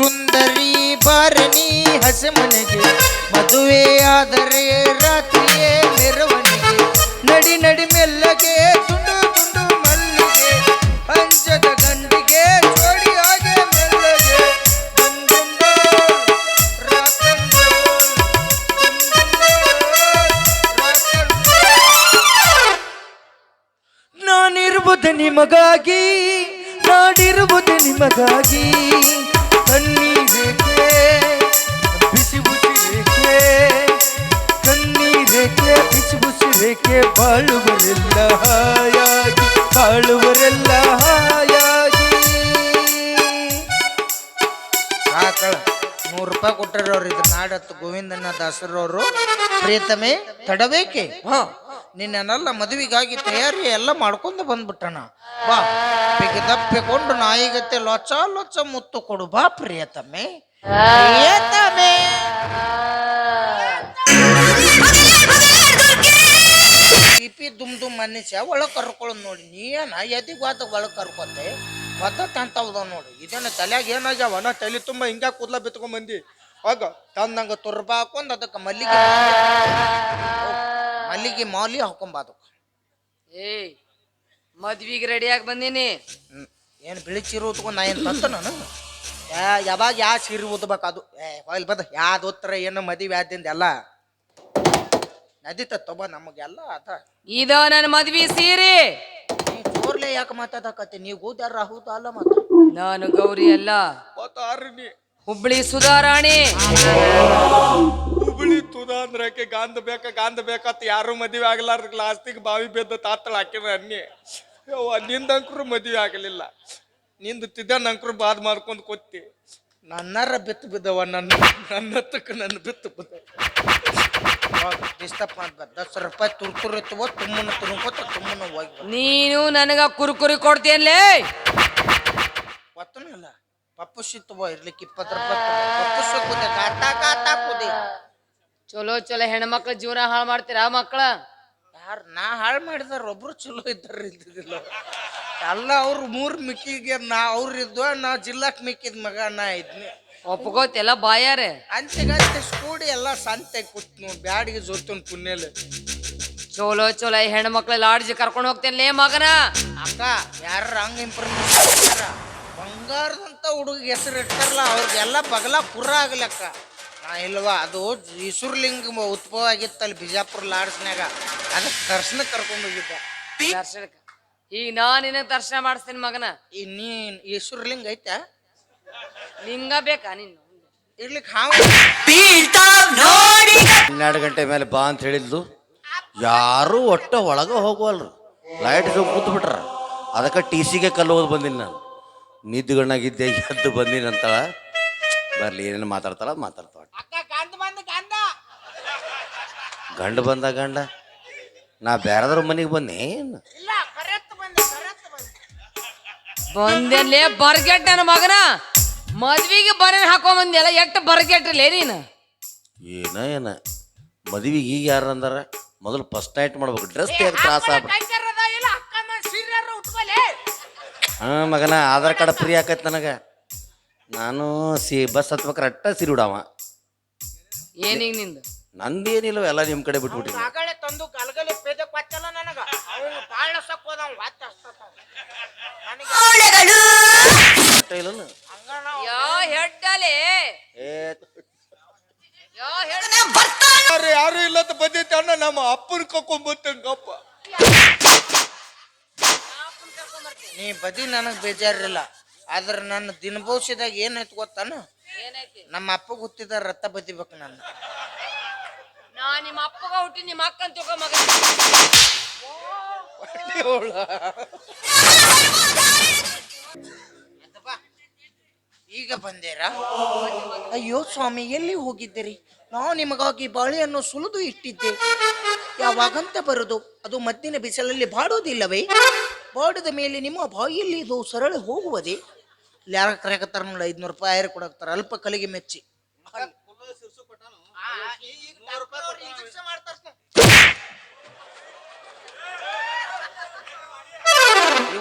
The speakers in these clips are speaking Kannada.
ಸುಂದರಿ ಬಾರಣಿ ಹಸೆ ಮನೆಗೆ ಮದುವೆ ಆದರೆ ರಾತ್ರಿಯೇ ಮೆರವಣಿಗೆ. ನಡಿ ನಡಿ ಮೆಲ್ಲಗೆ, ತುಂಡು ತುಂಡು ಮಲ್ಲಿಗೆ. ಪಂಚದ ಗಂಡಿಗೆ ಜೋಡಿಯಾಗೆ ಮೆಲ್ಲಗೆ. ನಾನಿರುವುದು ನಿಮಗಾಗಿ, ನಾಡಿರುವುದು ನಿಮಗಾಗಿ. ರೇಖೆ ಬಾಳುವರೆಲ್ಲ ಹಾಯಾಗಿ ಬಾಳುವರೆಲ್ಲ ಹಾಯಾಗಿ. ಸಾಕಳ, ನೂರು ರೂಪಾಯಿ ಕೊಟ್ಟರವ್ರು ಇದು ನಾಡತ್ತು ಗೋವಿಂದನ ದಾಸರವರು. ಪ್ರೀತಮೆ, ತಡಬೇಕೆ? ಹಾ ನಿನ್ನೆಲ್ಲ ಮದುವೆಗಾಗಿ ತಯಾರಿ ಎಲ್ಲ ಮಾಡ್ಕೊಂಡು ಬಂದ್ಬಿಟ್ಟಣ. ಬಾ ದಪ್ಪಿಕೊಂಡು ನಾಯಿಗತ್ತೆ ಲೊಚ್ಚ ಲೊಚ್ಚ ಮುತ್ತು ಕೊಡು ಬಾ ಪ್ರಿಯತಮೆ ಪ್ರಿಯತಮೆ ಪಿಪಿ ದುಮ್ ದುಮ್ ಮನುಷ್ಯ ಒಳಗೆ ಕರ್ಕೊಳ್ಳೋದು ನೋಡಿ ನೀ ಏನ ಎದಿಗೆ ವಾತ ಒಳಗೆ ಕರ್ಕೊತೆ. ಮತ್ತ ನೋಡಿ. ಇದೇನ ತಲೆಯಾಗ ಏನಾಗ್ಯಾವ? ನಾ ತಲೆ ತುಂಬ ಹಿಂಗ ಕೂದ್ಲ ಬಿತ್ಕೊಂಡ್ ಬಂದಿ. ಹೋಗ. ತಂದಂಗ ತುರ್ಬ ಹಾಕೊಂಡ್ ಅದಕ್ಕೆ ಮಲ್ಲಿಗೆ ಮಲ್ಲಿಗೆ ಮಾಲಿ ಹಾಕೊಂಬಾದು ಏಯ್ ಮದ್ವಿಗೆ ರೆಡಿಯಾಗಿ ಬಂದೀನಿ. ಏನು ಬಿಳಿ ಚೀರು ಉತ್ಕೊಂಡು ನಾ ಏನು ತಂತ ನಾನು? ಯಾವಾಗ ಯಾವ ಸೀರೆ ಉದ್ಬೇಕು ಅದು? ಏ ಹೋಗ್ಲಿ ಬದ. ಯಾವ್ದು ಉತ್ತರ ಏನು ಮದುವೆ ಆದಿಂದ ಎಲ್ಲ? ನದೀತ ತಬ ನಮಗೆಲ್ಲ ಅದ. ಇದ ನನ್ನ ಮದ್ವಿ ಸೀರೆ. ನೀ ಜೋರ್ಲೆ ಯಾಕೆ ಮಾತಾಡಕತ್ತಿ? ನೀವು ಕೂತಾರ ಹೂತ ಅಲ್ಲ ಮತ್ತ? ನಾನು ಗೌರಿ ಅಲ್ಲ. ನೀ ಹುಬ್ಳಿ ಸುಧಾರಾಣಿ. ಹುಬ್ಳಿ ತುದ ಅಂದ್ರೆ ಆಕೆ ಗಾಂಧ ಬೇಕ ಗಾಂಧ ಬೇಕತ್ತ ಯಾರು ಮದುವೆ ಆಗ್ಲಾರ್ದ ಲಾಸ್ಟಿಗೆ ಬಾವಿ ಬೆದ್ದ ತಾತಳ ಹಾಕಿದ ಅನ್ನಿ. ಯವ್ವ ನಿಂದಂಕ್ರು ಮದುವೆ ಆಗಲಿಲ್ಲ. ನಿಂದು ತಿದ್ದ ಅಂಕ್ರು ಬಾದ್ ಮಾಡ್ಕೊಂಡು ಕೊತ್ತಿ. ನನ್ನರ ಬಿತ್ತು ಬಿದ್ದವ ನನ್ನ ನನ್ನತ್ತಕ್ಕೆ ನನ್ನ ಬಿತ್ತು ಬಿದ್ದ ಡಿಸ್ಟರ್ಬ್ ಮಾಡ್ಬಾರ್ದು ದಸ್ ರೂಪಾಯಿ ತುರ್ಕುರು ಎತ್ತುವ ತುಮ್ಮನ ತುರುಕೋತ ತುಮ್ಮನ ಹೋಗಿ ನೀನು ನನಗ ಕುರುಕುರಿ ಕೊಡ್ತೀಯನ್ಲೇ? ಒತ್ತನೂ ಇಲ್ಲ ಪಪ್ಪು ಸಿತ್ತುವ ಇರ್ಲಿಕ್ಕೆ ಇಪ್ಪತ್ತು ರೂಪಾಯಿ. ಪಪ್ಪು ಸಿಕ್ಕುದೆ ಕಾಟ ಕಾಟ ಕುದಿ. ಚಲೋ ಚಲೋ ಹೆಣ್ಮಕ್ಳ ಜೀವನ ಹಾಳು ಮಾಡ್ತೀರಾ ಮಕ್ಕಳ? ಯಾರು ನಾ ಹಾಳು ಮಾಡಿದಾರ ಒಬ್ರು ಚಲೋ ಇದ್ದಾರ ಇದ್ದಿದ್ದಿಲ್ಲ. ಎಲ್ಲ ಅವ್ರು ಮೂರು ಮಿಕ್ಕಿಗೆ ನಾ ಅವ್ರು ಇದ್ವ ನಾ ಜಿಲ್ಲಾಕ್ ಮಿಕ್ಕಿದ ಮಗ ನಾ ಇದ್ನಿ. ಒಪ್ಕೋತೆಲ್ಲ ಬಾಯಾರೆ. ಅಂತೆಗಂತೆ ಕೂಡಿ ಎಲ್ಲ ಸಂತೆ ಕೂತ್ ನೋಡಿ ಬ್ಯಾಡಿಗೆ ಜೋತನ್ ಪುಣ್ಯಲೆ. ಚೋಲೋ ಚಲೋ ಈ ಹೆಣ್ಮಕ್ಳ ಲಾಡ್ಜಿ ಕರ್ಕೊಂಡು ಹೋಗ್ತೇನೆ ಮಗನ. ಅಕ್ಕ ಯಾರ ಹಂಗ ಇಂಪ್ರೂವ್ಮೆಂಟ್ ಬಂಗಾರದಂತ ಹುಡುಗ ಹೆಸರು ಇಟ್ಟಾರಲ್ಲ ಅವ್ರಿಗೆಲ್ಲ ಬಗಲ ಪುರ ಆಗ್ಲಕ್ಕ ನಾ ಇಲ್ವಾ ಅದು ಈಶ್ವರ್ಲಿಂಗ ಉದ್ಭವ ಆಗಿತ್ತಲ್ಲಿ ಬಿಜಾಪುರ ಲಾಡ್ಸ್ನ್ಯಾಗ ಅದಕ್ಕೆ ದರ್ಶನ ಕರ್ಕೊಂಡು ಹೋಗಿದ್ದ. ದರ್ಶನಕ್ಕೆ ಈಗ ನಾನು ನಿನ್ನ ದರ್ಶನ ಮಾಡಿಸ್ತೀನಿ ಮಗನ. ಈ ನೀನ್ ಈಶ್ವರ್ಲಿಂಗ ಐತಾ ಲಿಂಗ ಬೇಕಾ ನಿನ್ನ? ಇರ್ಲಿಕ್ಕೆ ಹಾವು. ಹನ್ನೆರಡು ಗಂಟೆ ಮೇಲೆ ಬಾ ಅಂತ ಹೇಳಿದ್ಲು. ಯಾರು ಒಟ್ಟ ಒಳಗೆ ಹೋಗುವಲ್ರು. ಲೈಟ್ ಕೂತು ಬಿಟ್ರ. ಅದಕ್ಕೆ ಟಿ ಸಿಗೆ ಕಲ್ಲು ಬಂದಿಲ್ಲ ಬಂದಿನಿ ನಾನು. ನಿದ್ದುಗಣ್ಣಾಗಿದ್ದೆ ಎದ್ದು ಬಂದಿನಿ ಅಂತಾಳ. ಬರ್ಲಿ ಏನೇನು ಮಾತಾಡ್ತಾಳ ಮಾತಾಡ್ತಾಳ ಗಂಡ ಬಂದ ಗಂಡ. ನಾ ಬೇರೆದ್ರ ಮನೆಗೆ ಬಂದೆ ಏನು? ಬಂದೆಲ್ಲೇ ಬರ್ಗೆಟ್ ನನ್ನ ಮಗನ. ಮದ್ವಿಗೆ ಬರೇನ್ ಹಾಕೊಂಡ್ ಬಂದಿಯಲ್ಲ ಎಷ್ಟ್ ಬರ್ಗೆಟ್ರಲೇ ನೀನು? ಏನ ಏನ? ಮದ್ವಿಗೆ ಈಗ ಯಾರು ಅಂದಾರ? ಮೊದಲು ಫಸ್ಟ್ ನೈಟ್ ಮಾಡ್ಬೇಕು. ಡ್ರೆಸ್ ತೆಗೆದು ತ್ರಾಸ ಹಾ ಮಗನ ಆಧಾರ್ ಕಾರ್ಡ್ ಫ್ರೀ ಆಕೈತೆ ನನಗೆ. ನಾನು ಸಿ ಬಸ್ ಹತ್ಬೇಕ್ರ ಅಟ್ಟ ಸಿರಿ ಉಡಾವ ಏನೀಗ ನಿಂದು? ನಂದೇನಿಲ್ಲ ಎಲ್ಲ ನಿಮ್ಮ ಕಡೆ ಬಿಟ್ಬಿಟ್ಟಿ ಆಗಳೇ ತಂದು ಗಲಗಲಿ ಪೇದೆ ಕೊಚ್ಚಲ್ಲ ನನಗೆ. ಅವನು ಬಾಳ ಸಕ್ಕೋದ ವಾಚ್ ನನಗೆ ಇಲ್ಲಲ್ಲ ಯಾ ಹೆಡ್ಡಲೆ ಯಾ ಹೆಡ್ ಯಾರು ಯಾರು ಇಲ್ಲದ ಅಂತ ಅಣ್ಣ ನಮ್ಮ ಅಪ್ಪನ ಕರ್ಕೊಂಬತ್ತಂಗಪ್ಪ ನೀ ಬದಿ ನನಗ್ ಬೇಜಾರಿಲ್ಲ ಆದ್ರೆ ನನ್ನ ದಿನ ಭವಿಷ್ಯದಾಗ ಏನಾಯ್ತು ಗೊತ್ತಾನ ಏನೈತಿ ನಮ್ಮ ಅಪ್ಪ ಗೊತ್ತಿದ್ದ ರಥ ಬದಿಬೇಕು ನನ್ನ. ನಾ ನಿಮ್ಮ ಅಪ್ಪಗ ಹುಟ್ಟಿ ನಿಮ್ಮ ಅಕ್ಕನ್ ತಿಳ್ಕೊ ಮಗ. ಈಗ ಬಂದೇರಾ? ಅಯ್ಯೋ ಸ್ವಾಮಿ, ಎಲ್ಲಿ ಹೋಗಿದ್ದೀರಿ? ನಾವು ನಿಮಗಾಗಿ ಬಾಳೆಯನ್ನು ಸುಲಿದು ಇಟ್ಟಿದ್ದೆ. ಯಾವಾಗಂತ ಬರುದು, ಅದು ಮದ್ದಿನ ಬಿಸಿಲಲ್ಲಿ ಬಾಡೋದಿಲ್ಲವೇ ಬಾಡದ ಮೇಲೆ ನಿಮ್ಮ ಬಾಯಿಯಲ್ಲಿ ಇದು ಸರಳ ಹೋಗುವುದೇ? ಯಾರ ಕರೆಯಕತ್ತಾರ ನೋಡಿ, ಐದ್ನೂರು ರೂಪಾಯಿ ಆಯ್ರ ಕೊಡಕ್ತಾರ ಅಲ್ಪ ಕಲಿಗೆ ಮೆಚ್ಚಿ.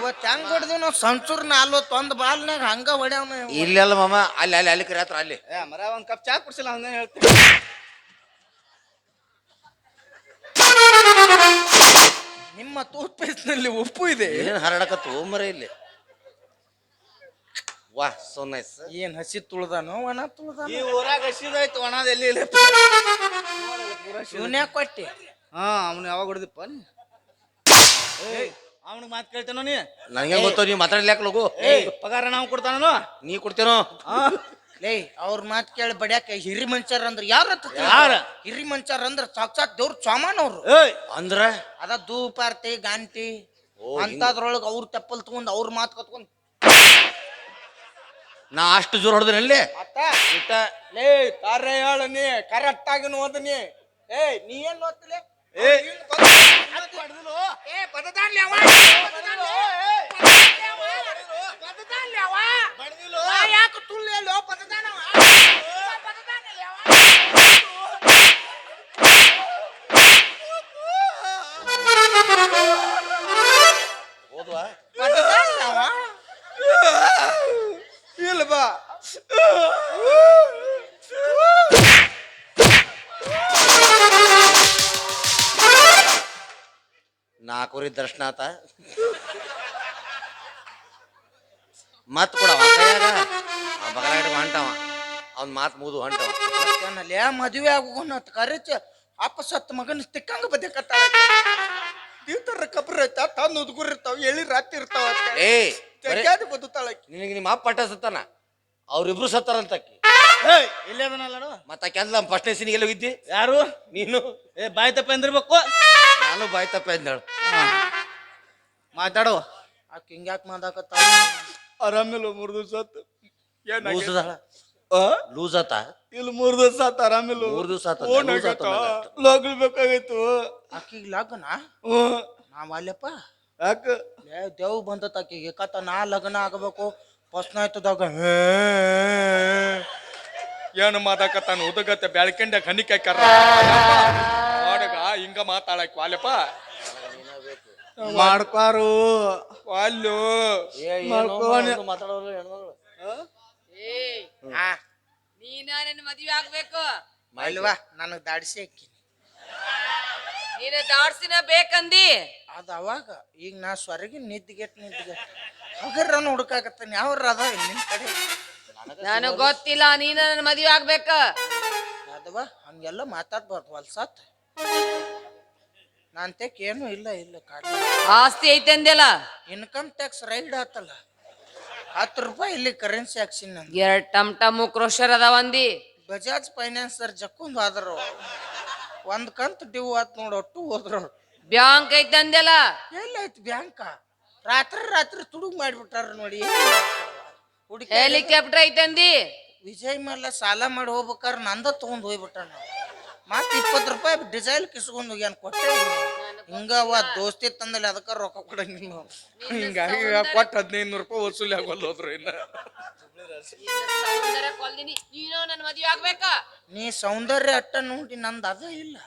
ಇವತ್ತು ಹೆಂಗ್ ಹೊಡೆದಿವಿ ನಾವು? ಸಂಚೂರ್ ನಾಲ್ವತ್ತು ಒಂದು ಬಾಲ್ನಾಗ ಹಂಗ ಹೊಡ್ಯಾವ ಇಲ್ಲೆಲ್ಲ ಮಾಮ. ಅಲ್ಲಿ ಅಲ್ಲಿ ಅಲ್ಲಿ ಕರೆ ಹತ್ರ ಅಲ್ಲಿ. ಏ ಮರ ಒಂದ್ ಕಪ್ ಚಾ ಕುಡ್ಸಿಲ್ಲ ಹಂಗ ಹೇಳ್ತೀನಿ ನಿಮ್ಮ ಟೂತ್ ಪೇಸ್ಟ್ನಲ್ಲಿ ಉಪ್ಪು ಇದೆ. ಏನು ಹರಡಕ ಮರ ಇಲ್ಲಿ? ವಾ ಸೋ ನೈಸ್ ಏನ್ ಹಸಿ ತುಳ್ದಾನೋ ಒಣ ತುಳ್ದಾನ? ಈ ಊರಾಗ ಹಸಿದಾಯ್ತು ಒಣದ ಎಲ್ಲಿ ಇಲ್ಲ. ಇವನ್ಯಾಕ ಕೊಟ್ಟಿ. ಹಾ ಅವನು ಯಾವಾಗ ಹೊಡೆದಿಪ್ಪ ನೀ ಅವನಿಗೆ ಮಾತು ಕೇಳ್ತೇನೋ ನೀ? ನನಗೆ ಗೊತ್ತೋ ನೀವು ಮಾತಾಡ್ಲಿಕ್ಕೆ ಲಗು ಏ ಪಗಾರ ನಾವು ಕೊಡ್ತಾನೋ ನೀ ಕೊಡ್ತೇನೋ? ಲೇ ಅವ್ರ ಮಾತ್ ಕೇಳಿ ಬಡ್ಯಾಕ ಹಿರಿ ಮಂಚಾರ ಅಂದ್ರೆ ಯಾರ ಯಾರ? ಹಿರಿ ಮಂಚಾರ ಅಂದ್ರ ಸಾಕ್ಷಾತ್ ದೇವ್ರ ಸಾಮಾನ್ ಅವ್ರು. ಏಯ್. ಅಂದ್ರ? ಅದ ದೂಪಾರ್ತಿ ಗಾಂಟಿ ಓ, ಅಂತದ್ರೊಳಗ ಅವ್ರ ತೆಪ್ಪಲ್ ತಗೊಂಡ್ ಅವ್ರ ಮಾತು ಕತ್ಕೊಂಡ್. ನಾ ಅಷ್ಟು ಜೋರ್ ಹೊಡೆದ್ರಲ್ಲಿ ಅತ್ತ ಲೇ ಕರೆ ಹೇಳ ನೀ ಕರೆಕ್ಟ್ ಆಗಿ ಓದನಿ ಏ ನೀ ಏನ್ ಓದ್ತಿಲೆ ಯಾಕೆ ನಾಲ್ಕೂರಿ ದರ್ಶನ ಆತ ಮತ್ ಬಗಲ ಹಿಡ್ಕೊ ಹೊಂಟವ. ಅವ್ನ ಮಾತ್ ಮೂದು ಹೊಂಟವ. ಮದುವೆ ಆಗೋಣ ಕರೆಚ ಅಪ್ಪ ಸತ್ತ ಮಗನ ತಿಕ್ಕಂಗ ಬದಕತ್ತಾಳ ದೀತರ ಕಬ್ರ ಐತ ತಂದು ಉದ್ಗುರ್ ಇರ್ತಾವ ಎಳಿ ರಾತ್ರಿ ಇರ್ತಾವ ಏ ಬದುತಾಳ ನಿನಗೆ ನಿಮ್ಮ ಅಪ್ಪ ಪಟ್ಟ ಸತ್ತಾನ? ಅವ್ರಿಬ್ರು ಸತ್ತಾರಂತ ಆಕಿ. ಏಯ್ ಇಲ್ಲೇ ಮತ್ತೆ ಆ ಕೆಲ್ಸ ಫಸ್ಟ್ನೇ ಸೀನಿಗೆಲ್ಲ ಹೋಗಿದ್ದಿ? ಯಾರು? ನೀನು? ಏ ಬಾಯ್ ತಪ್ಪ ಎಂದಿರ್ಬೇಕು? ನಾನು ಬಾಯ್ ತಪ್ಪ ಅಂದಳು ಮಾತಾಡು. ಆಕೆ ಹಿಂಗ್ಯಾಕ್ ಮಾದಾಕತ್ತಾಳ ಆರಾಮಿಲ್ಲ ಮೂರು ದಿವಸ ಆತು. ಲೂಸ್? ಅದಾಳ? ಆ? ಲೂಸ್ ಆತ? ಇಲ್ಲಿ ಮೂರು ದಿವಸ ಆತ ಆರಾಮಿಲ್ಲ ಮೂರು ದಿವಸ ಆತ, ಫೋನ್ ಲೂಸ್ ಆತ ಆಗೈತ? ನಂಗಾಯ್ತು. ಲಗ್ನ ಬೇಕಾಗೈತು. ಆಕಿಗ್ ಲಗ್ನ? ನಾವ್ ಅಲ್ಲಪ್ಪ ಯಾಕ? ದೇವ್ ಬಂದತ್ತ ಆಕಿಗೆ. ಕತ್ತ ನಾ ಲಗ್ನ ಆಗಬೇಕು. ಫಸ್ಟ್ ಆಯ್ತದಾಗ ಏನು ಮಾತಾಕತ್ತಾನು ಉದಗತ್ತೆ ಬೆಳ್ಕಂಡ ಹನಿಕೆ ಹಾಕ್ಯಾರ ಮಾಡಗ ಹಿಂಗ ಮಾತಾಡಕ್ ವಾಲ್ಯಪ್ಪ ಮಾಡ್ಕಾರು ವಾಲ್ಲು. ಮಾತಾಡೋರು ಹೆಣ್ಮಗಳು. ನೀನ ನನ್ನ ಮದ್ವೆ ಆಗ್ಬೇಕು. ಅಲ್ವಾ ನನಗ್ ದಾಡಿಸಿ ಅಕ್ಕಿ ನೀನ ದಾಡ್ಸಿನ ಬೇಕಂದಿ. ಅದ ಅವಾಗ ಈಗ ನಾ ಸ್ವರ್ಗಿ ನಿದ್ದಿಗೆಟ್ ನಿದ್ದಿಗೆಟ್ ಹಗರ ಹುಡುಕಾಕತ್ತಾನ ಯಾವ್ರ ಅದ ನಿನ್ ಕಡೆ? ನನಗ್ ಗೊತ್ತಿಲ್ಲ ನೀನ ನನ್ನ ಮದ್ವೆ ಆಗ್ಬೇಕ. ಅದವಾ ಹಂಗೆಲ್ಲ ಮಾತಾಡ್ಬಾರ್ದು ವಲ್ಸತ್ ನಾನ್ ತೆಕ್ ಏನು ಇಲ್ಲ ಇಲ್ಲ ಕಾಟ ಆಸ್ತಿ ಐತೆ ಅಂದೆಲ್ಲ ಇನ್ಕಮ್ ಟ್ಯಾಕ್ಸ್ ರೈಡ್ ಆತಲ್ಲ. ಹತ್ತು ರೂಪಾಯಿ ಇಲ್ಲಿ ಕರೆನ್ಸಿ ಹಾಕ್ಸಿನ ನಾನು. ಎರಡ್ ಟಮ್ ಟಮ್ ಕ್ರೋಶರ್ ಅದಾವ ಅಂದಿ. ಬಜಾಜ್ ಫೈನಾನ್ಸರ್ ಜಕ್ಕೊಂದು ಆದ್ರು ಒಂದ್ ಕಂತ್ ಡ್ಯೂ ಆತ್ ನೋಡ್ ಒಟ್ಟು ಹೋದ್ರು. ಬ್ಯಾಂಕ್ ಐತೆ ಅಂದೆಲ್ಲ ಎಲ್ಲೈತಿ ಬ್ಯಾಂಕ? ರಾತ್ರಿ ರಾತ್ರಿ ತುಡುಗ್ ಮಾಡ್ಬಿಟ್ಟಾರ ನೋಡಿ. ಹುಡುಕಿ ಹೆಲಿಕಾಪ್ಟರ್ ಐತೆ ಅಂದಿ. ವಿಜಯ್ ಮಲ್ಲ ಸಾಲ ಮಾಡಿ ಹೋಗ್ಬೇಕಾರೆ ನಂದ ತಗೊಂಡ್ ಹೋಗ್ಬಿಟ್ಟ ನಾವು ಮತ್ತೆ ಇಪ್ಪತ್ತು ರೂಪಾಯಿ ಡಿಸೈಲ್ ಕಿಸ್ಕೊಂಡು ಹೋಗ್ಯಾನ ಕೊಟ್ಟೆ ಇಲ್ಲ. ಹಿಂಗ ಅವ ದೋಸ್ತಿ ತಂದಲ್ಲಿ ಅದಕ್ಕ ರೊಕ್ಕ ಕೊಡಂಗಿಲ್ಲ ಹಿಂಗಾಗಿ ಕೊಟ್ಟು ಹದಿನೈದು ನೂರು ರೂಪಾಯಿ ವಸೂಲಿ ಆಗಲ್ಲ ಹೋದ್ರು ಇನ್ನ. ನೀ ಸೌಂದರ್ಯ ಅಟ್ಟ ನೋಡಿ ನಂದು ಅದ ಇಲ್ಲ.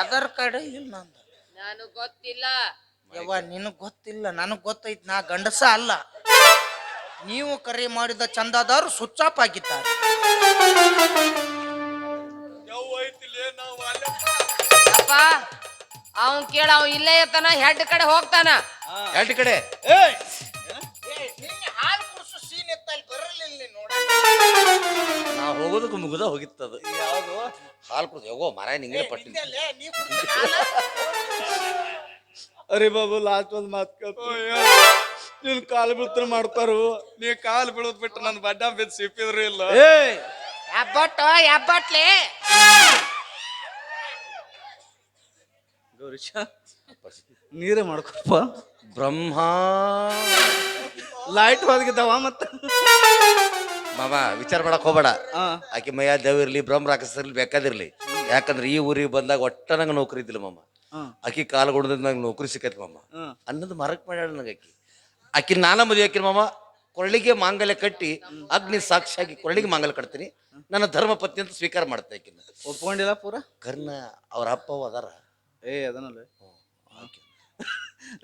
ಅದರ ಕಡೆ ಇಲ್ಲ ನಂದು. ನಾನು ಗೊತ್ತಿಲ್ಲ ಯವ್ವ, ನಿನಗ್ ಗೊತ್ತಿಲ್ಲ, ನನಗ್ ಗೊತ್ತೈತ್, ನಾ ಗಂಡಸ ಅಲ್ಲ. ನೀವು ಕರೆ ಮಾಡಿದ ಚಂದಾದಾರು ಸುಚ್ಚಾಪ್ ಆಗಿದ್ದಾರೆ. ಅಪ್ಪ ಅವನ್ ಕೇಳ ಅವ್ ಇಲ್ಲೇ ಇರ್ತಾನ ಹೆಡ್ ಕಡೆ ಹೋಗ್ತಾನ. ಎರಡು ಕಡೆ? ಹಾಲು ಕುಡಿಸೋ ಸೀನ್ ಬರಲಿಲ್ಲ ನೋಡ. ನಾ ಹೋಗೋದಕ್ಕೆ ಮುಗಿದ ಹೋಗಿತ್ತದು ಯಾವುದು? ಹಾಲು ಕುಡ್ದು ಹೋಗೋ ಮರ ನಿಂಗೆ ಪಟ್ಟಿ ಅರೆ ಬಾಬು ಲಾಸ್ಟ್ ಒಂದು ಮಾತು ನಿನ್ ಕಾಲು ಬೀಳ್ತಾನ ಮಾಡ್ತಾರು. ನೀ ಕಾಲು ಬೀಳೋದ್ ಬಿಟ್ಟು ನನ್ನ ಬಡ್ಡ ಬಿದ್ದು ಸಿಪ್ಪಿದ್ರು ಇಲ್ಲ. ಏಯ್! ಯಾಬಟ್ ಯಾಬಟ್ಲೆ ಗೌರೀಶ ನೀರೇ ಮಾಡ್ಕೊಪ್ಪ ಬ್ರಹ್ಮ. ಲೈಟ್ ಹೋದ್ಗಿದ್ದಾವ ಮತ್ತ? ಮಾಮ ವಿಚಾರ ಮಾಡಕ್ ಹೋಗ್ಬೇಡ. ಹಾ. ಆಕೆ ಮೈಯ ದೇವ್ ಇರ್ಲಿ ಬ್ರಹ್ಮ ರಾಕ್ಷಸರ್ಲಿ ಬೇಕಾದಿರ್ಲಿ. ಯಾಕಂದ್ರೆ ಈ ಊರಿಗೆ ಬಂದಾಗ ಒಟ್ಟ ನಂಗೆ ನೌಕರಿ ಇದ್ದಿಲ್ಲ ಮಾಮ. ಹಾ. ಆಕಿ ಕಾಲು ಕೊಡದಿಂದ ನಂಗೆ ನೌಕರಿ ಸಿಕ್ಕೈತಿ ಮಾಮ. ಹಾ. ಅನ್ನೋದು ಮರಕ್ ಮಾಡ್ಯಾಳ ನಂಗೆ ಆಕಿ. ಆಕಿ ನಾನ ಮದುವೆ ಆಕಿನ ಮಾಮ ಕೊರಳಿಗೆ ಮಾಂಗಲ್ಯ ಕಟ್ಟಿ ಅಗ್ನಿ ಸಾಕ್ಷಿಯಾಗಿ ಕೊರಳಿಗೆ ಮಾಂಗಲ್ಯ ಕಟ್ತೀನಿ. ನನ್ನ ಧರ್ಮ ಪತ್ನಿ ಅಂತ ಸ್ವೀಕಾರ ಮಾಡ್ತಾ ಆಕಿನ ಒಪ್ಕೊಂಡಿಲ್ಲ ಪೂರ? ಕರ್ನ ಅವ್ರ ಅಪ್ಪ ಅದಾರ. ಏ ಅದನ್ನಲ್ಲ.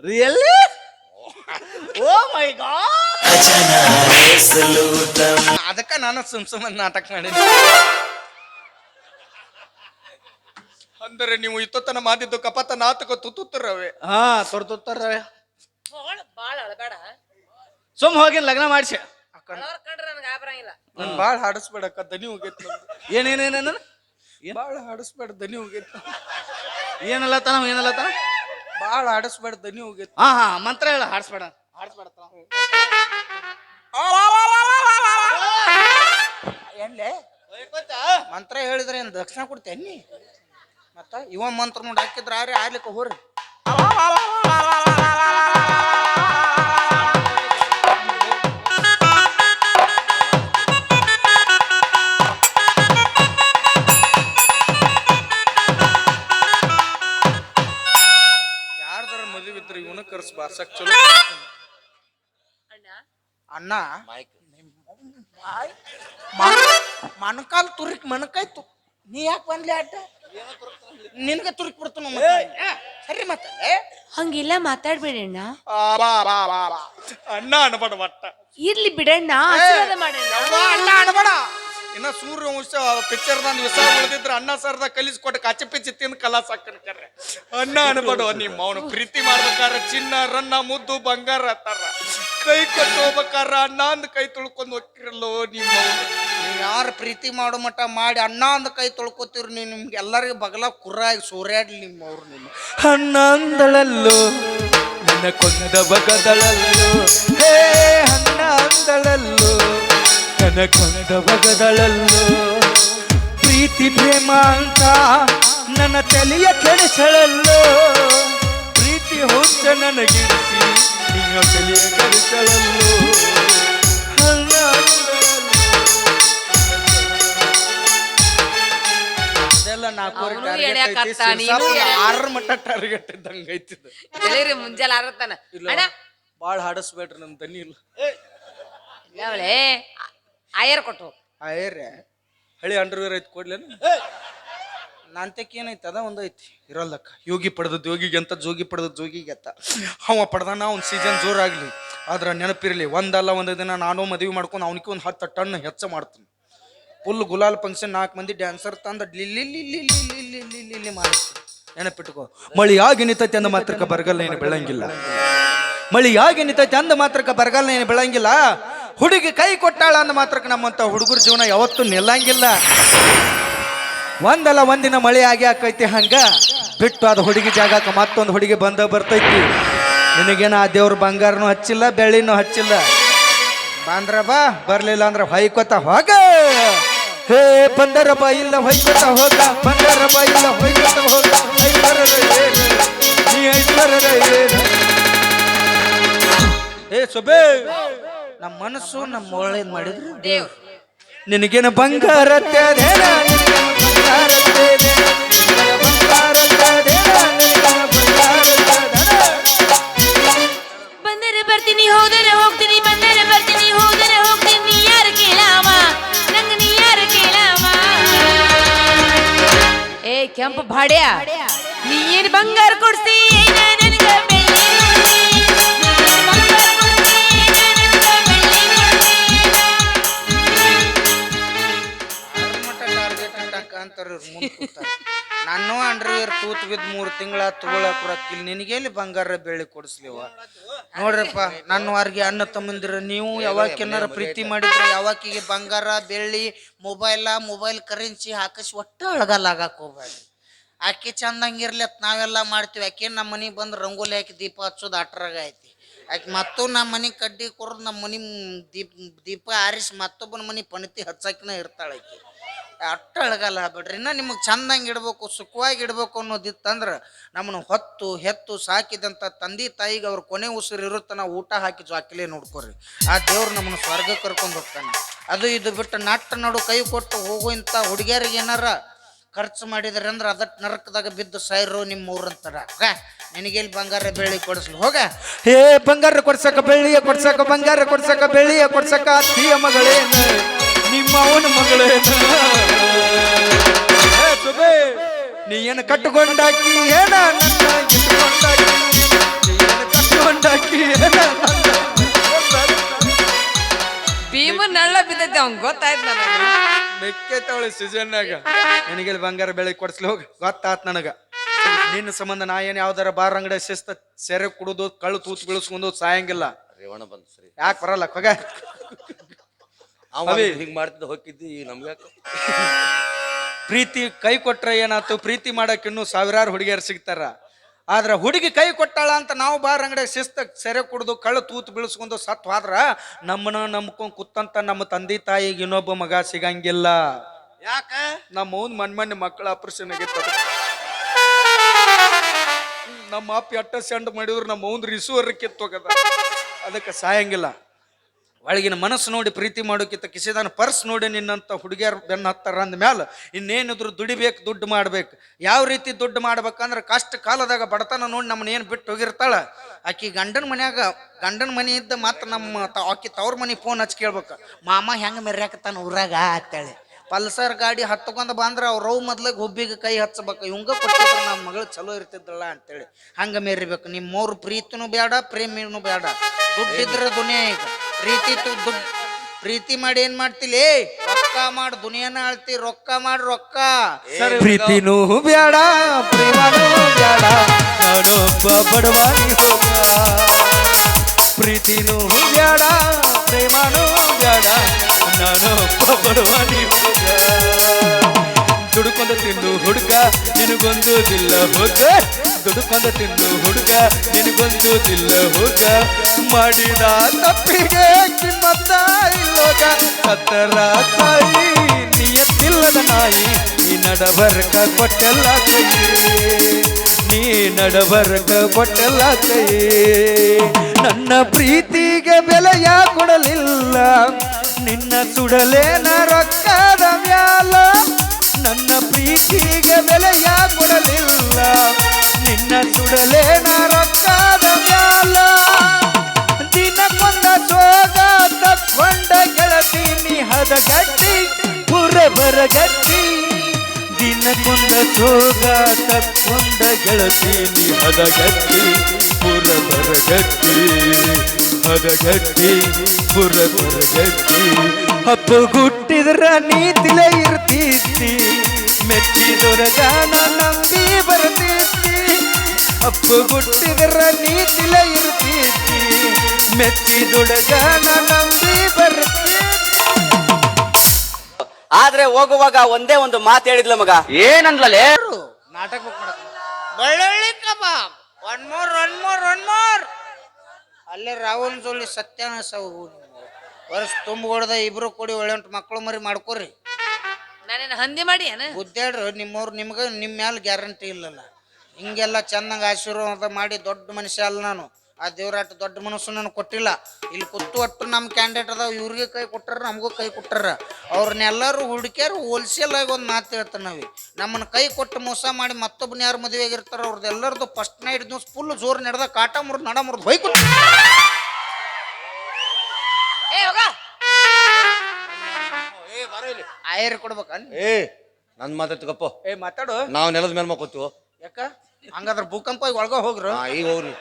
ರಿಯಲಿ ಓ. ಓ ಮೈ ಗಾಡ್ ಅದಕ್ಕ ನಾನು ಸುಮ್ ಸುಮ್ಮನೆ ನಾಟಕ ಮಾಡಿದ್ದೆ. ಅಂದ್ರೆ ನೀವು ಇತ್ತೊತ್ತನ ಮಾತಿದ್ದು ಕಪತ ನಾತಕ ತುತ್ತುತ್ತರವೆ? ಹಾ ತೊಡ್ತುತ್ತಾರ ಬಾಳ ಬಾಳ ಅಳಬೇಡ. ಸುಮ್ ಹೋಗಿ ಲಗ್ನ ಮಾಡಿಸಿ. ಕಂಡ್ರೆ ನನಗೆ ಆಬರಂಗಿಲ್ಲ ನನ್ ಬಾಳ್ ಹಾಡಿಸ್ಬೇಡಕ್ಕ ದನಿ ಹೋಗೈತಿ ಏನೇನೇನ ಬಾಳ್ ಹಾಡಿಸ್ಬೇಡ ದನಿ ಹೋಗೈತಿ ಏನಲ್ಲತ್ತಾನ ಏನಲ್ಲತ್ತಾನ ಬಾಳ ಹಾಡಿಸ್ಬೇಡ ದನಿ ಹೋಗಿ ಹಾ ಹಾ ಮಂತ್ರ ಹೇಳ ಹಾಡಿಸ್ಬೇಡ ಹಾಡಿಸ್ಬೇಡ ಮಂತ್ರ ಹೇಳಿದ್ರೆ ಏನು ದಕ್ಷಿಣ ಕೊಡ್ತೇನಿ ಮತ್ತ ಇವ ಮಂತ್ರ ನೋಡಿ ಹಾಕಿದ್ರೆ ಆರಿ ಆಗ್ಲಿಕ್ಕೆ ಹೋರಿ ಬಾರ್ಸಕ್ ಚಲೋ ಅಣ್ಣ! ಮಣಕಾಲ್ ತುರಿಕ್ ಮಣಕಾಯ್ತು. ನೀ ಯಾಕೆ ಬಂದ್ಲಿ ಅಡ್ಡ ನಿನ್ಗೆ ತುರಿಕ್ ಬಿಡ್ತಾನ ಸರಿ ಮತ್ತೆ ಹಂಗಿಲ್ಲ ಮಾತಾಡ್ಬೇಡಣ್ಣ. ಅಣ್ಣ. ಅನ್ಬೇಡ ಒಟ್ಟ. ಇರ್ಲಿ ಬಿಡಣ್ಣ ಆಶೀರ್ವಾದ ಮಾಡೋಣ ಅಣ್ಣ ಅನ್ಬೇಡ. ಇನ್ನ ಸೂರ್ಯ ವಂಶ ಪಿಕ್ಚರ್ ನಾನು ವಿಸ ಉಳಿದಿದ್ರೆ ಅಣ್ಣ ಸರ್ದ ಕಲಿಸ್ಕೊಟ್ಟು ಕಾಚಿ ಪಿಚ್ಚಿ ತಿಂದು ಕಲಾ ಹಾಕನ್ಕರ್ರೆ ಅಣ್ಣ ಅನ್ಬೇಡ ನಿಮ್ಮ ಅವನು ಪ್ರೀತಿ ಮಾಡ್ಬೇಕಾರ ಚಿನ್ನ ರನ್ನ ಮುದ್ದು ಬಂಗಾರ ಅತ್ತಾರ ಕೈ ಕೊಟ್ಟು ಹೋಗ್ಬೇಕಾರ ಅಣ್ಣ ಅಂದ್ ಕೈ ತುಳ್ಕೊಂಡು ಹೋಗಿರಲ್ಲೋ ನಿಮ್ಮ ಯಾರು ಪ್ರೀತಿ ಮಾಡೋ ಮಟ್ಟ ಮಾಡಿ ಅಣ್ಣ ಅಂದ ಕೈ ತೊಳ್ಕೊತೀರಿ ನೀವು ನಿಮ್ಗೆ ಎಲ್ಲರಿಗೂ ಬಗಲ ಕುರಾಗಿ ಸೂರ್ಯಾಡ್ಲಿ ನಿಮ್ಮ ಅವ್ರು ನಿಮ್ಮ ಅಣ್ಣ ಅಂದಳಲ್ಲೋ ನನ್ನ ಕೊಂದ ಬಗದಳಲ್ಲೋ. ಹೇ ಅಣ್ಣ ಅಂದಳಲ್ಲೋ ನನ್ನ ಕೊಂದ ಬಗದಳಲ್ಲೋ ಪ್ರೀತಿ ಪ್ರೇಮ ಅಂತ ನನ್ನ ತಲೆಯ ಕೆಡಿಸಳಲ್ಲೋ ಪ್ರೀತಿ ಹುಚ್ಚ ನನಗಿಡಿಸಿ ನಿನ್ನ ತಲೆಯ ಕೆಡಿಸಳಲ್ಲೋ ಮುಂಜಾನೆ ಬಾಳ ಹಾಡಿಸ್ಬೇಡ್ರಿ ನಮ್ ದನಿ ಇಲ್ಲ. ಆಯರ್ ಕೊಟ್ಟು. ಆಯರ್. ಹಳಿ ಅಂಡರ್ವೇರ್ ಐತಿ ಕೊಡ್ಲೇನು ನಂತಕ್ಕೆ ಏನೈತೆ ಅದ ಒಂದು ಐತಿ. ಇರಲ್ಲಕ್ಕ. ಯೋಗಿ ಪಡೆದದ್ದು ಯೋಗಿಗೆ ಅಂತ ಜೋಗಿ ಪಡೆದದ್ದು ಜೋಗಿಗೆ ಅಂತ. ಅವ ಪಡೆದಾನ ಅವ್ನ ಸೀಸನ್ ಜೋರಾಗ್ಲಿ ಆದ್ರೆ ನೆನಪಿರಲಿ ಒಂದಲ್ಲ ಒಂದು ದಿನ ನಾನು ಮದುವೆ ಮಾಡ್ಕೊಂಡು ಅವನಿಗೆ ಒಂದು ಹತ್ತು ಟನ್ ಹೆಚ್ಚ ಮಾಡ್ತೀನಿ. ಫುಲ್ ಗುಲಾಲ್ ಫಂಕ್ಷನ್ ನಾಲ್ಕು ಮಂದಿ ಡ್ಯಾನ್ಸರ್ ತಂದು ಲಿಲ್ಲಿ ಮಾಡ್ತೀನಿ ನೆನಪಿಟ್ಕೋ. ಮಳಿ ಆಗಿ ನಿಂತೈತೆ ಅಂದ ಮಾತ್ರಕ್ಕೆ ಬರಗಲ್ಲ ಏನು ಬೆಳಂಗಿಲ್ಲ. ಮಳಿ ಆಗಿ ನಿಂತೈತೆ ಅಂದ ಮಾತ್ರಕ್ಕೆ ಬರಗಲ್ಲ ಏನು ಬೆಳಂಗಿಲ್ಲ. ಹುಡುಗಿ ಕೈ ಕೊಟ್ಟಾಳ ಅಂದ ಮಾತ್ರಕ್ಕೆ ನಮ್ಮಂತ ಹುಡುಗರ ಜೀವನ ಯಾವತ್ತೂ ನಿಲ್ಲಂಗಿಲ್ಲ. ಒಂದಲ್ಲ ಒಂದಿನ ಮಳೆ ಆಗಿ ಹಾಕೈತಿ ಹಂಗ, ಬಿಟ್ಟು ಅದು ಹುಡುಗಿ ಜಾಗಕ್ಕೆ ಮತ್ತೊಂದು ಹುಡುಗಿ ಬಂದ ಬರ್ತೈತಿ. ನಿನಗೇನ ಆ ದೇವ್ರ ಬಂಗಾರನೂ ಹಚ್ಚಿಲ್ಲ, ಬೆಳ್ಳಿನೂ ಹಚ್ಚಿಲ್ಲ. ಬಂದ್ರ ಬಾ, ಬರ್ಲಿಲ್ಲ ಅಂದ್ರೆ ಹೊಯ್ಕೊತ ಹೋಗ. ಹೇ ಬಂದರ ಬಾ, ಇಲ್ಲ ಹೊಯ್ಕೊತ ಹೋಗ. ಬಂದರ ಬಾ, ಇಲ್ಲ ಹೊಯ್ಕೊತ ಹೋಗ? ಏ ಸೊಬೆ. ನಮ್ಮ ಮನಸ್ಸು ನಮ್ಮ ಒಳ್ಳೇದು ಮಾಡಿದ್ರು ದೇವ್ ನಿನಗೇನು ಬಂಗಾರ? ನಿನಗೇನು ಬಂದರೆ ಬರ್ತೀನಿ ಹೋದರೆ ಹೋಗ್ತೀನಿ ಬಂದರೆ ಬರ್ತೀನಿ ಹೋದರೆ ಹೋಗ್ತೀನಿ ನೀ ಯಾರು ಕೇಳಾವ ನಂಗ ನೀ ಯಾರು ಕೇಳಾವ ಏ ಕೆಂಪು ಭಾಡ್ಯ ನೀ ಏನ್ ಬಂಗಾರ ಕೊಡ್ಸಿ ಅಂತಾರ ಇವ್ರು ಮುಂದೆ ನಾನು ನಾನು ಅಂಡ್ರವೇರ್ ತೂತ್ ಬಿದ್ದು ಮೂರು ತಿಂಗಳ ತಗೊಳಕ್ ನಿನಗೆ ನಿನಗೆಲ್ಲಿ ಬಂಗಾರ ಬೆಳ್ಳಿ ಕೊಡಿಸ್ಲಿವ? ನೋಡ್ರಪ್ಪ, ನನ್ನ ವಾರಿಗೆ ಅಣ್ಣ ತಮ್ಮಂದಿರ, ನೀವು ಯಾವಾಕೇನಾರ ಪ್ರೀತಿ ಮಾಡಿದ್ರೆ ಯಾವಾಕಿಗೆ ಬಂಗಾರ, ಬೆಳ್ಳಿ, ಮೊಬೈಲ, ಮೊಬೈಲ್ ಕರೆನ್ಸಿ ಹಾಕಿಸಿ ಒಟ್ಟು ಅಳಗಲ್ಲ ಆಗಾಕ ಹೋಗ್ಬೇಡಿ ಆಕೆ ಚಂದಂಗಿರ್ಲಿ ಅತ್ ನಾವೆಲ್ಲ ಮಾಡ್ತೀವಿ. ಆಕೆ ನಮ್ಮ ಮನೆಗೆ ಬಂದು ರಂಗೋಲಿ ಹಾಕಿ ದೀಪ ಹಚ್ಚೋದು ಅಟ್ರಾಗ ಐತಿ. ಆಕೆ ಮತ್ತೂ ನಮ್ಮ ಮನೆ ಕಡ್ಡಿ ಕೊರ್ದು ನಮ್ಮ ಮನೆ ದೀಪ ದೀಪ ಆರಿಸಿ ಮತ್ತೊಬ್ಬನ ಮನೆ ಪಣತಿ ಹಚ್ಚಾಕಿನ ಇರ್ತಾಳೆ ಆಕೆ. ಅಟ್ಟ ಅಳಗಲ್ಲ ಬಿಡ್ರಿ. ಇನ್ನ ನಿಮಗೆ ಚಂದಂಗೆ ಇಡ್ಬೇಕು, ಸುಖವಾಗಿ ಇಡ್ಬೇಕು ಅನ್ನೋದಿತ್ತಂದ್ರೆ ನಮ್ಮನ್ನು ಹೊತ್ತು, ಹೆತ್ತು ಸಾಕಿದಂಥ ತಂದೆ ತಾಯಿಗೆ ಅವ್ರ ಕೊನೆ ಉಸಿರು ಇರುತ್ತೆ ನಾವು ಊಟ ಹಾಕಿ ಜಾಕಿಲೇ ನೋಡ್ಕೊರಿ. ಆ ದೇವ್ರು ನಮ್ಮನ್ನು ಸ್ವರ್ಗ ಕರ್ಕೊಂಡು ಹೋಗ್ತಾನೆ. ಅದು ಇದು ಬಿಟ್ಟು ನಟ್ಟ ನಡು ಕೈ ಕೊಟ್ಟು ಹೋಗೋ ಇಂಥ ಹುಡುಗಿಯರಿಗೆ ಏನಾರ ಖರ್ಚು ಮಾಡಿದ್ರೆ ಅಂದ್ರೆ ಅದಟ್ ನರಕದಾಗ ಬಿದ್ದು ಸಾಯ್ರು ನಿಮ್ಮ ಊರಂತಾರ ನಿನಗೆಲ್ಲಿ ಬಂಗಾರ ಬೆಳ್ಳಿ ಕೊಡಿಸ್ಲು? ಹೋಗ. ಹೇ ಬಂಗಾರ ಕೊಡ್ಸಕ ಬೆಳ್ಳಿಯ ಕೊಡ್ಸಕ, ಬಂಗಾರ ಕೊಡ್ಸಕ ಬೆಳ್ಳಿಯ ಕೊಡ್ಸಕ, ಅತ್ತಿಯ ನಿಮ್ಮ ಅವನ ಮಗಳೇನ ಹೇ ಸುಬೆ, ನೀ ಏನು ಕಟ್ಟುಕೊಂಡಾಕಿ ಏನ ನನ್ನ ಇಟ್ಕೊಂಡಾಕಿ ನೀ ಏನು ಕಟ್ಟುಕೊಂಡಾಕಿ ಏನ ನಳ್ಳ ಬಿದ್ದೈತೆ ಅವ್ನ್ ಗೊತ್ತಾಯ್ತು ನನಗೆ. ಮೆಕ್ಕೆ ತವಳಿ ಸೀಸನ್ನಾಗ ನಿನಗೆ ಬಂಗಾರ ಬೆಳೆ ಕೊಡ್ಸ್ಲಿ ಹೋಗಿ. ಗೊತ್ತಾತ್ ನನಗ. ನಿನ್ನ ಸಂಬಂಧ ನಾ ಏನ್ ಯಾವ್ದಾರ ಬಾರ್ ಅಂಗಡಿ ಶಿಸ್ತ ಸೆರೆ ಕುಡುದು ಕಳ್ಳು ತೂತು ಬೀಳಿಸ್ಕೊಂಡು ಸಾಯಂಗಿಲ್ಲ. ರೇವಣ ಬಂತು ಸರಿ. ಯಾಕೆ ಬರಲ್ಲ? ಹೊಗ. ಅವ ಅವಿ. ಹಿಂಗ್ ಮಾಡ್ತಿದ್ದ ಹೋಗಿದ್ದಿ ಈಗ ನಮ್ಗೆ ಪ್ರೀತಿ ಕೈ ಕೊಟ್ರೆ ಏನಾಯ್ತು ಪ್ರೀತಿ ಮಾಡಕ್ ಇನ್ನೂ ಸಾವಿರಾರು ಹುಡುಗಿಯರು ಸಿಗ್ತಾರ. ಆದ್ರೆ ಹುಡುಗಿ ಕೈ ಕೊಟ್ಟಾಳ ಅಂತ ನಾವು ಬಾರ್ ಅಂಗಡಿ ಶಿಸ್ತ ಸೆರೆ ಕುಡಿದು ಕಳ್ಳು ತೂತು ಬೀಳ್ಸ್ಕೊಂಡು ಸತ್ವ ಹೋದ್ರ ನಮ್ಮನ್ನ ನಂಬ್ಕೊಂಡು ಕುತ್ತಂತ ನಮ್ಮ ತಂದೆ ತಾಯಿಗೆ ಇನ್ನೊಬ್ಬ ಮಗ ಸಿಗಂಗಿಲ್ಲ. ಯಾಕ? ನಮ್ಮ ಅವ್ನ್ ಮನ್ ಮನ್ನೆ ಮಕ್ಕಳ ಆಪರೇಷನ್ ಆಗಿತ್ತು ನಮ್ಮ ಅಪ್ಪ ಎಟ್ಟ ಸೆಂಡ್ ಮಾಡಿದ್ರು ನಮ್ಮ ಅವ್ನ್ ರಿಸೂವರ್ ಕಿತ್ತೋಗದ ಅದಕ್ಕೆ ಸಾಯಂಗಿಲ್ಲ. ಒಳಗಿನ ಮನಸ್ಸು ನೋಡಿ ಪ್ರೀತಿ ಮಾಡೋಕ್ಕಿಂತ ಕಿಸಿದಾನ ಪರ್ಸ್ ನೋಡಿ ನಿನ್ನಂಥ ಹುಡುಗಿಯರ್ ಬೆನ್ನ ಹತ್ತಾರ ಅಂದ್ಮೇಲೆ ಇನ್ನೇನಿದ್ರು ದುಡಿಬೇಕು, ದುಡ್ಡು ಮಾಡ್ಬೇಕು. ಯಾವ ರೀತಿ ದುಡ್ಡು ಮಾಡ್ಬೇಕಂದ್ರೆ ಕಷ್ಟ ಕಾಲದಾಗ ಬಡತನ ನೋಡಿ ನಮ್ಮನ್ನ ಏನು ಬಿಟ್ಟು ಹೋಗಿರ್ತಾಳೆ? ಆಕಿ ಗಂಡನ ಮನ್ಯಾಗ, ಗಂಡನ ಮನೆ ಇದ್ದ ಮತ್ತೆ ನಮ್ಮ ಆಕಿ ತವ್ರ ಮನೆ ಫೋನ್ ಹಚ್ಚಿ ಕೇಳ್ಬೇಕು, ಮಾಮ ಹೆಂಗೆ ಮೆರ್ಯಾಕತ್ತಾನ ಊರಾಗ? ಅಂತೇಳಿ. ಪಲ್ಸರ್ ಗಾಡಿ ಹತ್ತುಕೊಂಡು ಬಂದ್ರೆ ಅವ್ರ ರವ್ ಮೊದ್ಲಿಗೆ ಹುಬ್ಬಿಗೆ ಕೈ ಹಚ್ಚಬೇಕು, ಇವಂಗ ಕೊಟ್ಟಿದ್ರೆ ನಮ್ಮ ಮಗಳು ಚಲೋ ಇರ್ತಿದ್ದಲ್ಲ ಅಂತೇಳಿ. ಹಂಗ ಮೆರಿಬೇಕು. ನಿಮ್ಮವ್ರ ಪ್ರೀತಿನೂ ಬೇಡ ಪ್ರೇಮಿನೂ ಬೇಡ ದುಡ್ಡಿದ್ರೆ ದುನಿಯಾ ಈಗ. ಪ್ರೀತಿ ತು- ದುಡ್ಡು ಪ್ರೀತಿ ಮಾಡಿ ಏನ್ ಮಾಡ್ತಿಲಿ? ರೊಕ್ಕ ಮಾಡಿ ದುನಿಯಾನ ಆಳ್ತಿ ರೊಕ್ಕ ಮಾಡಿ ರೊಕ್ಕ. ಪ್ರೀತಿನೂ ಬೇಡ ಪ್ರೇಮನೂ ಬೇಡ ನಾನೊಬ್ಬ ಬಡವಾನಿ ಹೋಗ ಪ್ರೀತಿನೂ ಬೇಡ ಪ್ರೇಮನೂ ಬೇಡ ನಾನೊಬ್ಬ ಬಡವಾನಿ ಹೋಗ ದುಡುಕೊಂಡ ತಿಂದು ಹುಡುಗ, ನಿನಗೊಂದು ದಿಲ್ಲ ಹೋಗ ದುಡುಕೊಂಡು ತಿಂದು ಹುಡುಗ, ನಿನಗೊಂದು ದಿಲ್ಲ ಹೋಗ ಮಾಡಿದ ತಪ್ಪಿಗೆ ಕಿಮ್ಮತ್ತ ಇಲ್ಲೋಗ. ತಾಯಿ, ನಿಯತ್ತಿಲ್ಲದ ನಾಯಿ, ನೀ ನಡಬರ್ಕ ಕೊಟ್ಟೆಲ್ಲ ಕೈ ನೀ ನಡಬರ್ಕ ಕೊಟ್ಟೆಲ್ಲ ಕೈ ನನ್ನ ಪ್ರೀತಿಗೆ ಬೆಲೆಯ ಕೊಡಲಿಲ್ಲ. ನಿನ್ನ ಸುಡಲೇನ ರೊಕ್ಕದ ಮ್ಯಾಲ ನನ್ನ ಪ್ರೀತಿಗೆ ಬೆಲೆಯ ಕೊಡಲಿಲ್ಲ ನಿನ್ನ ಸುಡಲೇನ ರೊಕ್ಕದ ಮ್ಯಾಲ ದಿನಕ್ಕೊಂದ ಸೋಗ ತಕ್ಕೊಂಡ ಗೆಳತಿ ನೀ ಹದಗಟ್ಟಿ ಪುರ ಬರಗಟ್ಟಿ ದಿನಕ್ಕೊಂದ ಸೋಗ ತಕ್ಕೊಂಡ ಗೆಳತಿ ನೀ ಹದಗಟ್ಟಿ ಪುರ ಬರಗಟ್ಟಿ ಹದಗಟ್ಟಿ ಪುರ ಗಟ್ಟಿ ಹತ್ತು ಗುಟ್ಟಿದ್ರ ನೀತಿಲೆ ಇರ್ತಿದ್ದಿ ಮೆಚ್ಚಿದೊರಗಾನ ನಂಬಿ ಬರ್ತೀತಿ. ಅಪ್ಪು ಗುಟ್ಟಿದ್ರ ನೀತಿಲೆ ಇರ್ತಿದ್ದಿ ಮೆಚ್ಚಿದೊಳಗಾನ ನಂಬಿ ಬರ್ತಿದ್ದಿ ಆದ್ರೆ ಹೋಗುವಾಗ ಒಂದೇ ಒಂದು ಮಾತು ಹೇಳಿದ್ಲ ಮಗ. ಏನಂದ್ಲೇ ನಾಟಕ one more one more one more. ಅಲ್ಲೇ ರಾವಣ ಜೋಳಿ ಸತ್ಯಾನಾಶ ವರ್ಷ ತುಂಬಿಗೊಡ್ದ ಇಬ್ರು ಕೂಡಿ ಒಳ್ಳೆಂಟು ಮಕ್ಕಳು ಮರಿ ಮಾಡ್ಕೋರಿ. ನಾನೇನು ಹಂದಿ ಮಾಡಿ ಏನ? ಗುದ್ದಾಡ್ರಿ ನಿಮ್ಮವ್ರು ನಿಮ್ಗೆ ನಿಮ್ಮ ಮ್ಯಾಲ ಗ್ಯಾರಂಟಿ ಇಲ್ಲಲ್ಲ. ಹಿಂಗೆಲ್ಲ ಚೆನ್ನಾಗಿ ಆಶೀರ್ವಾದ ಮಾಡಿ ದೊಡ್ಡ ಮನುಷ್ಯ ಅಲ್ಲ ನಾನು. ಆ ದೇವ್ರಾಟ ದೊಡ್ಡ ಮನಸ್ಸು ನನಗೆ ಕೊಟ್ಟಿಲ್ಲ. ಇಲ್ಲಿ ಕುತ್ತು ಒಟ್ಟು ನಮ್ಮ ಕ್ಯಾಂಡಿಡೇಟ್ ಅದಾವ ಇವ್ರಿಗೆ ಕೈ ಕೊಟ್ಟಾರ ನಮಗೂ ಕೈ ಕೊಟ್ಟಾರ. ಅವ್ರನ್ನೆಲ್ಲರೂ ಹುಡುಕ್ಯಾರು ಹೋಲ್ಸೇಲ್ ಆಗಿ ಒಂದು ಮಾತು ಹೇಳ್ತಾರೆ ನಾವು ನಮ್ಮನ್ನು ಕೈ ಕೊಟ್ಟು ಮೋಸ ಮಾಡಿ ಮತ್ತೊಬ್ಬನ ಯಾರು ಮದುವೆ ಆಗಿರ್ತಾರೆ ಅವ್ರದ್ದು ಎಲ್ಲರದ್ದು ಫಸ್ಟ್ ನೈಟ್ ದಿವ್ಸ ಫುಲ್ ಜೋರು ನಡೆದ ಕಾಟ ಮುರ್ದು ನಡ ಮುರಿದು ಬೈಕು ಆಯರ್ ಕೊಡ್ಬೇಕ ಏ ನನ್ ಮಾತಾಡ್ತಗಪ್ಪ ಏ ಮಾತಾಡು. ನಾವು ನೆಲದ ಮೇಲೆ ಮಕ್ಕೋತೀವೋ? ಯಾಕ? ಹಂಗಾದ್ರೆ ಭೂಕಂಪ ಒಳಗ ಹೋಗ್ರು. ಈಗ ಹೋಗ್ರಿ.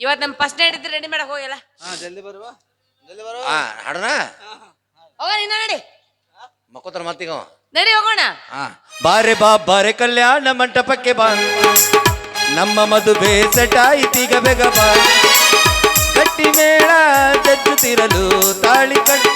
ಇವತ್ತು ನಮ್ಮ ಫಸ್ಟ್ ನೈಟ್ ಇದ್ರೆ ರೆಡಿ ಮಾಡಕ್ ಹೋಗಿಲ್ಲ. ಹಾ ಜಲ್ದಿ ಬರುವ. ಜಲ್ದಿ ಬರುವ. ಹಾ ಹಾಡೋಣ? ಹೋಗ ನಿನ್ನ ನಡಿ. ಮಕ್ಕೋತಾರ ಮತ್ತೀಗ ಅವ. ನಡಿ ಹೋಗೋಣ. ಹಾ. ಬಾರೆ ಬಾ ಬಾರೆ ಕಲ್ಯಾಣ ಮಂಟಪಕ್ಕೆ ಬಾ. ನಮ್ಮ ಮದುವೆ ಸೆಟಾಯಿತೀಗ ಬೇಗ ಬಾ. ಗಟ್ಟಿ ಮೇಳ ಜಜ್ಜುತ್ತಿರಲು ತಾಳಿ ಕಟ್ಟ